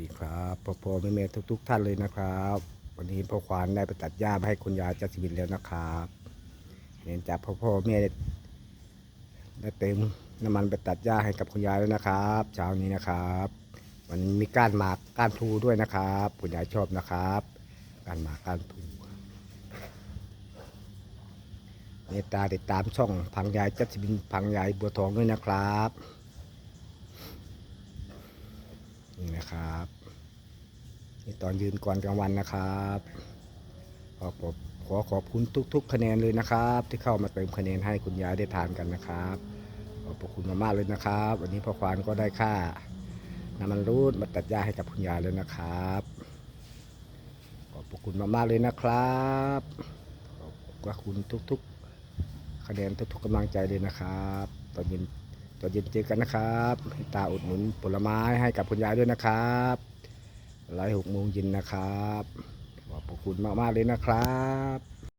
ดีครับพ่อพ่อแม่แม่ทุกทุก ๆ ท่านเลยนะครับ วันนี้พ่อควานได้ไปตัดหญ้ามาให้คุณยายจัสวินแล้วนะครับเห็นจากพ่อพ่อแม่ได้เติมน้ำมันไปตัดหญ้าให้กับคุณยายแล้วนะครับเช้านี้นะครับมันมีก้านหมากก้านพลูด้วยนะครับ คุณยายชอบนะครับก้านหมากก้านพลูเมตตาติดตามช่องพังยายจัสวินพังยายบัวทองด้วยนะครับ นี่นะครับนี่ตอนยืนก่อนกลางวันนะครับขอขอบขอขอบคุณทุก ๆ คะแนนเลยนะครับ ที่เข้ามาเติมคะแนนให้คุณยายได้ทานกันนะครับขอบพระคุณมากๆเลยนะครับ วันนี้พ่อควานก็ได้ค่าน้ำมันรูดมาตัดหญ้าให้กับคุณยายเลยนะครับขอบพระคุณมากๆเลยนะครับขอบคุณทุก ๆ คะแนนทุกๆกำลังใจเลยนะครับ ตอนเย็น ตอนเย็นเจอกันนะครับตาอุดหนุนผลไม้ให้กับคุณยายด้วยนะครับไลฟ์หกโมงเย็นนะครับขอบคุณมากๆเลยนะครับ